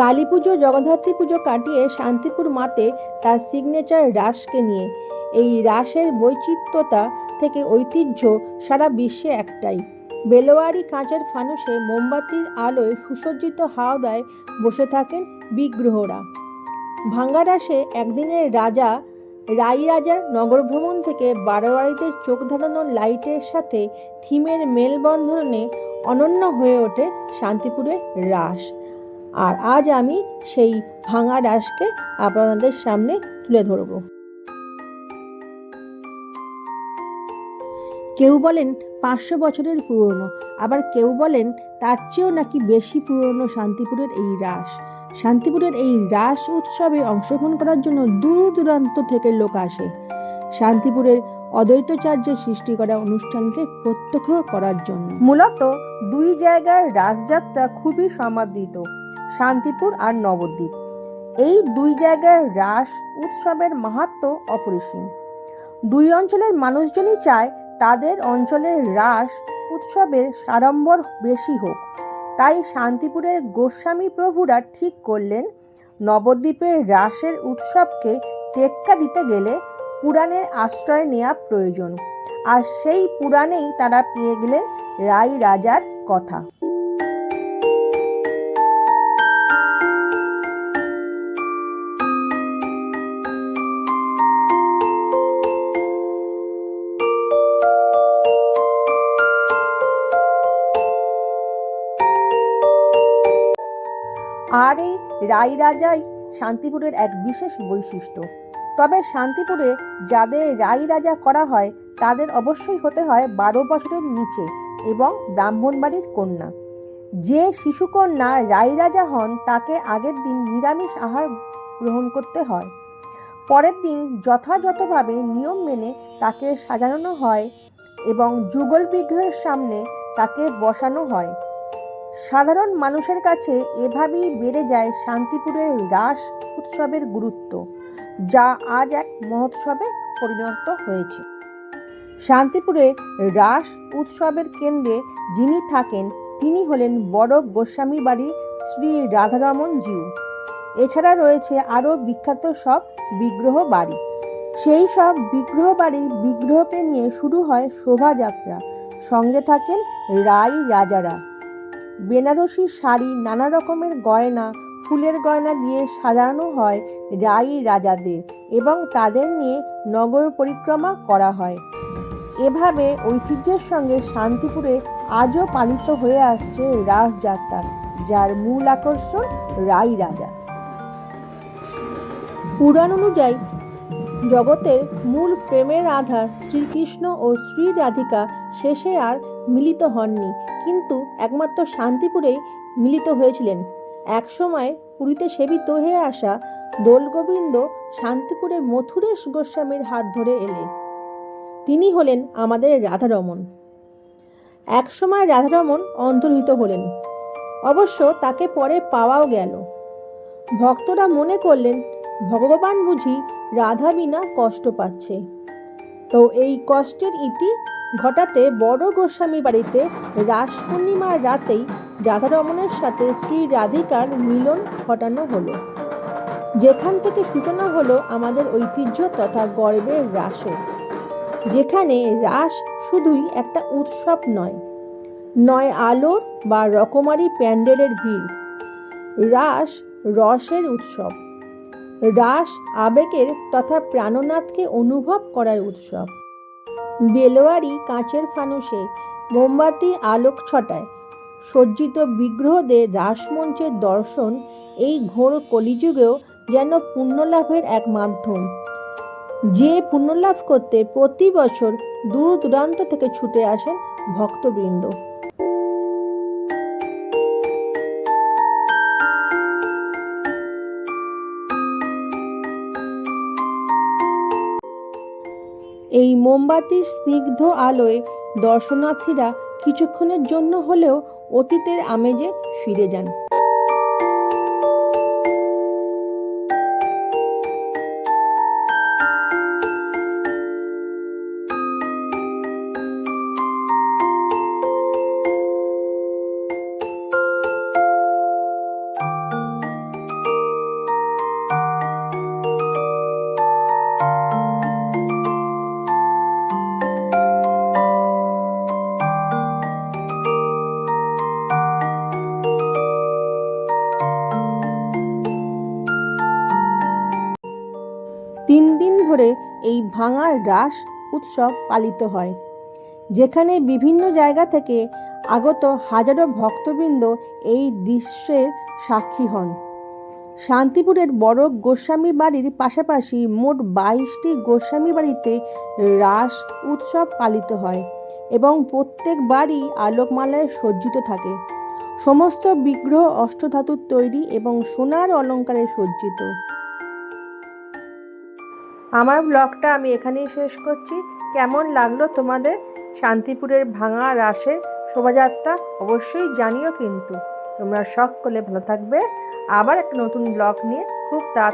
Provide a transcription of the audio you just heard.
কালী পুজো জগদ্ধাত্রী পুজো কাটিয়ে শান্তিপুর মাতে তার সিগনেচার রাসকে নিয়ে। এই রাসের বৈচিত্র্যতা থেকে ঐতিহ্য সারা বিশ্বে একটাই। বেলোয়ারি কাঁচের ফানুসে মোমবাতির আলোয় সুসজ্জিত হাওদায় বসে থাকেন বিগ্রহরা। ভাঙ্গা রাসে একদিনের রাজা রাই রাজার নগর ভ্রমণ থেকে বারোয়ারিতে চোখ ধাঁধানো লাইটের সাথে থিমের মেলবন্ধনে অনন্য হয়ে ওঠে শান্তিপুরের রাস। আর আজ আমি সেই ভাঙা রাসকে আপনাদের সামনে তুলে ধরব। কেউ বলেন পাঁচশো বছরের পুরনো, আবার কেউ বলেন তার চেয়েও নাকি বেশি পুরনো শান্তিপুরের এই রাস। শান্তিপুরের এই রাস উৎসবে অংশগ্রহণ করার জন্য দূর দূরান্ত থেকে লোক আসে। শান্তিপুরের অদ্বৈতচার্যের সৃষ্টি করা অনুষ্ঠানকে প্রত্যক্ষ করার জন্য। মূলত দুই জায়গার রাসযাত্রা খুবই সমাদৃত। শান্তিপুর আর নবদ্বীপ। এই দুই জায়গায় রাস, উৎসবের মাহাত্ম অপরিসীম। দুই অঞ্চলের মানুষজনই চায় তাদের অঞ্চলের রাস, উৎসবের সাড়ম্বর বেশি হোক। তাই শান্তিপুরের গোস্বামী প্রভুরা ঠিক করলেন, নবদ্বীপের রাসের উৎসবকে টেক্কা দিতে গেলে পুরাণের আশ্রয় নেওয়া প্রয়োজন। আর সেই পুরাণেই তারা পেয়ে গেলেন রাই রাজার কথা। আর এই রাই রাজাই শান্তিপুরের এক বিশেষ বৈশিষ্ট্য। তবে শান্তিপুরে যাদের রাই রাজা করা হয়, তাদের অবশ্যই হতে হয় বারো বছরের নিচে এবং ব্রাহ্মণবাড়ির কন্যা। যে শিশুকন্যা রাই রাজা হন, তাকে আগের দিন নিরামিষ আহার গ্রহণ করতে হয়। পরের দিন যথাযথভাবে নিয়ম মেনে তাকে সাজানো হয় এবং যুগল বিগ্রহের সামনে তাকে বসানো হয়। সাধারণ মানুষের কাছে এভাবেই বেড়ে যায় শান্তিপুরের রাস উৎসবের গুরুত্ব, যা আজ এক মহোৎসবে পরিণত হয়েছে। শান্তিপুরের রাস উৎসবের কেন্দ্রে যিনি থাকেন, তিনি হলেন বড় গোস্বামী বাড়ির শ্রী রাধারমন জিউ। এছাড়া রয়েছে আরও বিখ্যাত সব বিগ্রহ বাড়ি। সেই সব বিগ্রহ বাড়ির বিগ্রহকে নিয়ে শুরু হয় শোভাযাত্রা। সঙ্গে থাকেন রাই রাজারা। বেনারসি শাড়ি নানা রকমের গয়না, ফুলের গয়না দিয়ে সাজানো হয় রাই রাজাদের এবং তাদের নিয়ে নগর পরিক্রমা করা হয়। এভাবে ঐতিহ্যের সঙ্গে শান্তিপুরে আজও পালিত হয়ে আসছে রাসযাত্রা যার মূল আকর্ষণ রাই রাজা। পুরাণ অনুযায়ী, জগতের মূল প্রেমের আধার শ্রীকৃষ্ণ ও শ্রী রাধিকা, শেষে আর মিলিত হননি। কিন্তু একমাত্র শান্তিপুরেই মিলিত হয়েছিলেন। একসময় পুরীতে সেবিত হয়ে আসা দোলগোবিন্দ শান্তিপুরে মথুরেশ গোস্বামীর হাত ধরে এলে। তিনি হলেন আমাদের রাধারমন। একসময় রাধারমন অন্তর্হিত হলেন। অবশ্য তাকে পরে পাওয়াও গেল। ভক্তরা মনে করলেন, ভগবান বুঝি রাধা বিনা কষ্ট পাচ্ছে। তো এই কষ্টের ইতি ঘটাতে বড় গোস্বামী বাড়িতে রাস পূর্ণিমার রাতেই রাধারমণের সাথে শ্রী রাধিকার মিলন ঘটানো হলো। যেখান থেকে সূচনা হলো আমাদের ঐতিহ্য তথা গর্বের রাসের যেখানে রাস শুধুই একটা উৎসব নয় নয় আলোর বা রকমারি প্যান্ডেলের ভিড়। রাস রসের উৎসব, রাস আবেগের তথা প্রাণনাথকে অনুভব করার উৎসব। বেলোয়ারি কাঁচের ফানুসে মোমবাতি আলোক ছটায়। সজ্জিত বিগ্রহদের রাসমঞ্চের দর্শন এই ঘোর কলিযুগেও যেন পুণ্যলাভের এক মাধ্যম। যে পুণ্যলাভ করতে প্রতি বছর দূর দূরান্ত থেকে ছুটে আসেন ভক্তবৃন্দ। এই মোমবাতির স্নিগ্ধ আলোয় দর্শনার্থীরা কিছুক্ষণের জন্য হলেও অতীতের আমেজে ফিরে যান। ধরে এই ভাঙা রাস উৎসব পালিত হয়। যেখানে বিভিন্ন জায়গা থেকে আগত হাজারো ভক্তবৃন্দ এই দৃশ্যের সাক্ষী হন। শান্তিপুরের বড় গোস্বামী বাড়ির পাশাপাশি মোট বাইশটি গোস্বামী বাড়িতে রাস উৎসব পালিত হয় এবং প্রত্যেক বাড়ি আলোকমালায় সজ্জিত থাকে। সমস্ত বিগ্রহ অষ্টধাতুর তৈরি এবং সোনার অলঙ্কারে সজ্জিত। আমার ব্লগটা আমি এখানেই শেষ করছি। কেমন লাগল তোমাদের? শান্তিপুরের ভাঙা রাসের শোভাযাত্রা অবশ্যই জানিও কিন্তু। তোমরা সকলে ভালো থাকবে। আবার একটা নতুন ব্লগ নিয়ে খুব তাড়াতাড়ি